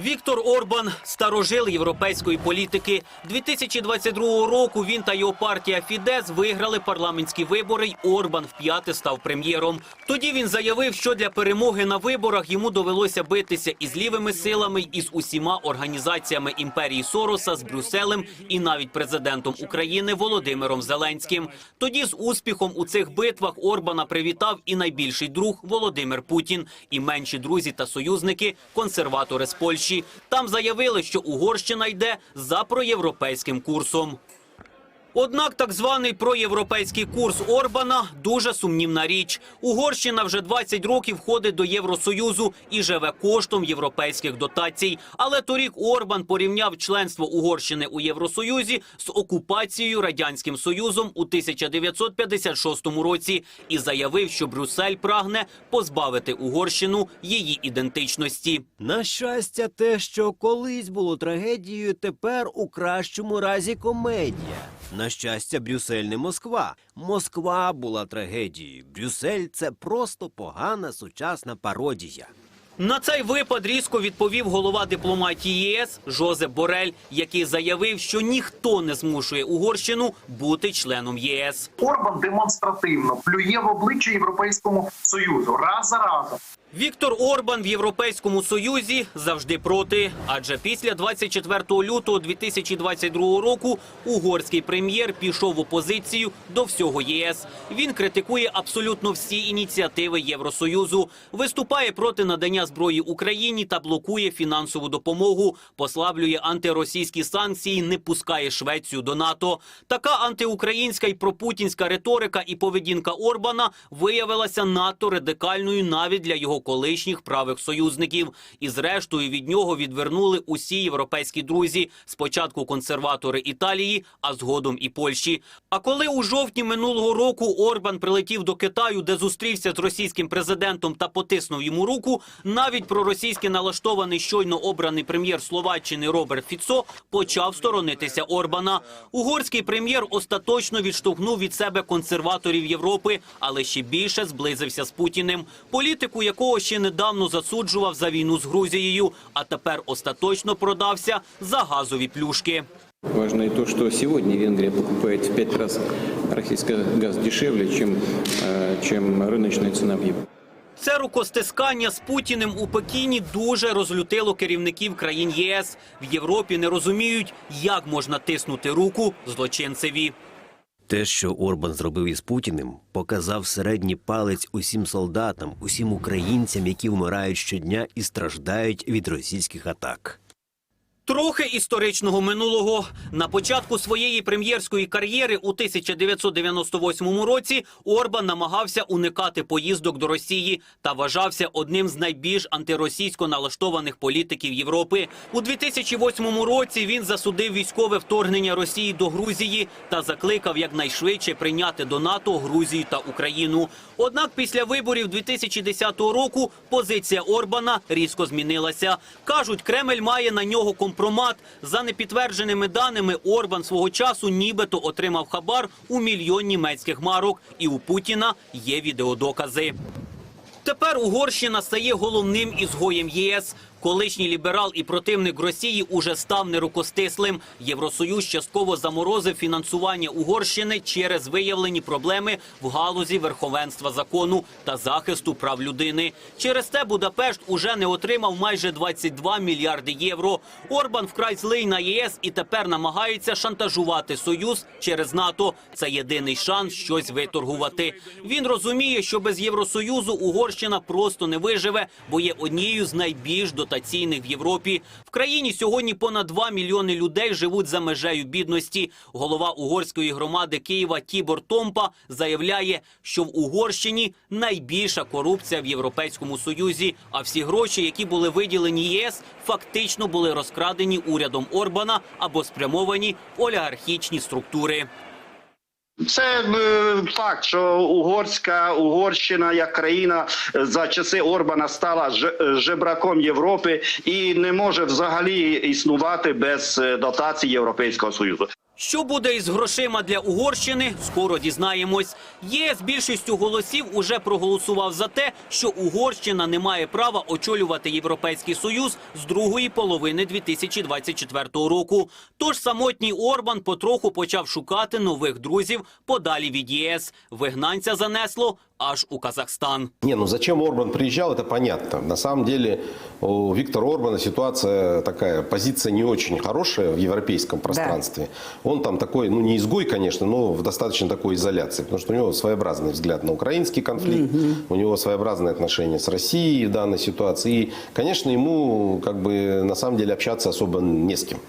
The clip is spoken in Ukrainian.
Віктор Орбан старожил європейської політики. 2022 року він та його партія Фідес виграли парламентські вибори. й Орбан вп'яте став прем'єром. Тоді він заявив, що для перемоги на виборах йому довелося битися із лівими силами, і з усіма організаціями імперії Сороса, з Брюсселем і навіть президентом України Володимиром Зеленським. Тоді з успіхом у цих битвах Орбана привітав і найбільший друг Володимир Путін, і менші друзі та союзники консерватори з Польщі. Там заявили, що Угорщина йде за проєвропейським курсом. Однак так званий проєвропейський курс Орбана дуже сумнівна річ. Угорщина вже 20 років входить до Євросоюзу і живе коштом європейських дотацій. Але торік Орбан порівняв членство Угорщини у Євросоюзі з окупацією радянським союзом у 1956 році і заявив, що Брюссель прагне позбавити Угорщину її ідентичності. На щастя, те, що колись було трагедією, тепер у кращому разі комедія. На щастя, Брюссель не Москва. Москва була трагедією. Брюссель це просто погана сучасна пародія. На цей випад різко відповів голова дипломатії ЄС Жозеп Борель, який заявив, що ніхто не змушує Угорщину бути членом ЄС. Орбан демонстративно плює в обличчя Європейському Союзу раз за разом. Віктор Орбан в Європейському Союзі завжди проти. Адже після 24 лютого 2022 року угорський прем'єр пішов в опозицію до всього ЄС. Він критикує абсолютно всі ініціативи Євросоюзу, виступає проти надання зброї Україні та блокує фінансову допомогу, послаблює антиросійські санкції, не пускає Швецію до НАТО. Така антиукраїнська і пропутінська риторика і поведінка Орбана виявилася надто радикальною навіть для його колишніх правих союзників. І зрештою від нього відвернули усі європейські друзі. Спочатку консерватори Італії, а згодом і Польщі. А коли у жовтні минулого року Орбан прилетів до Китаю, де зустрівся з російським президентом та потиснув йому руку, навіть проросійськи налаштований щойно обраний прем'єр Словаччини Роберт Фіцо почав сторонитися Орбана. Угорський прем'єр остаточно відштовхнув від себе консерваторів Європи, але ще більше зблизився з Путіним, політику якого ще недавно засуджував за війну з Грузією, а тепер остаточно продався за газові плюшки. Важно и то, что сегодня Венгрия покупает в пять раз российский газ дешевле, чем, э, чем рыночная цена в Европе. Це рукостискання з Путіним у Пекіні дуже розлютило керівників країн ЄС. В Європі не розуміють, як можна тиснути руку злочинцеві. Те, що Орбан зробив із Путіним, показав середній палець усім солдатам, усім українцям, які вмирають щодня і страждають від російських атак. Трохи історичного минулого на початку своєї прем'єрської кар'єри у 1998 році Орбан намагався уникати поїздок до Росії та вважався одним з найбільш антиросійсько налаштованих політиків Європи. У 2008 році він засудив військове вторгнення Росії до Грузії та закликав якнайшвидше прийняти до НАТО Грузію та Україну. Однак після виборів 2010 року позиція Орбана різко змінилася. кажуть, Кремль має на нього компромат. За непідтвердженими даними, Орбан свого часу нібито отримав хабар у мільйон німецьких марок, і у Путіна є відеодокази. Тепер Угорщина стає головним ізгоєм ЄС. Колишній ліберал і противник Росії уже став нерукостислим. Євросоюз частково заморозив фінансування Угорщини через виявлені проблеми в галузі верховенства закону та захисту прав людини. Через те Будапешт уже не отримав майже 22 мільярди євро. Орбан вкрай злий на ЄС і тепер намагається шантажувати союз через НАТО. Це єдиний шанс щось виторгувати. Він розуміє, що без Євросоюзу Угорщина просто не виживе, бо є однією з найбільш дотаційних в Європі. В країні сьогодні понад 2 мільйони людей живуть за межею бідності. Голова угорської громади Києва Тібор Томпа заявляє, що в Угорщині найбільша корупція в Європейському Союзі. А всі гроші, які були виділені ЄС, фактично були розкрадені урядом Орбана або спрямовані в олігархічні структури. Це е, факт, що угорська Угорщина як країна е, за часи Орбана стала жебраком Європи і не може взагалі існувати без е, дотацій Європейського союзу. Що буде із грошима для Угорщини, скоро дізнаємось. ЄС більшістю голосів уже проголосував за те, що Угорщина не має права очолювати Європейський Союз з другої половини 2024 року. Тож самотній Орбан потроху почав шукати нових друзів подалі від ЄС. Вигнанця занесло аж у Казахстан. Не, ну зачем Орбан приезжал, это понятно. На самом деле у Виктора Орбана ситуация такая, позиция не очень хорошая в европейском пространстве. Он там такой, ну не изгой, конечно, но в достаточно такой изоляции, потому что у него своеобразный взгляд на украинский конфликт, у него своеобразные отношения с Россией в данной ситуации. И, конечно, ему как бы на самом деле общаться особо не с кем.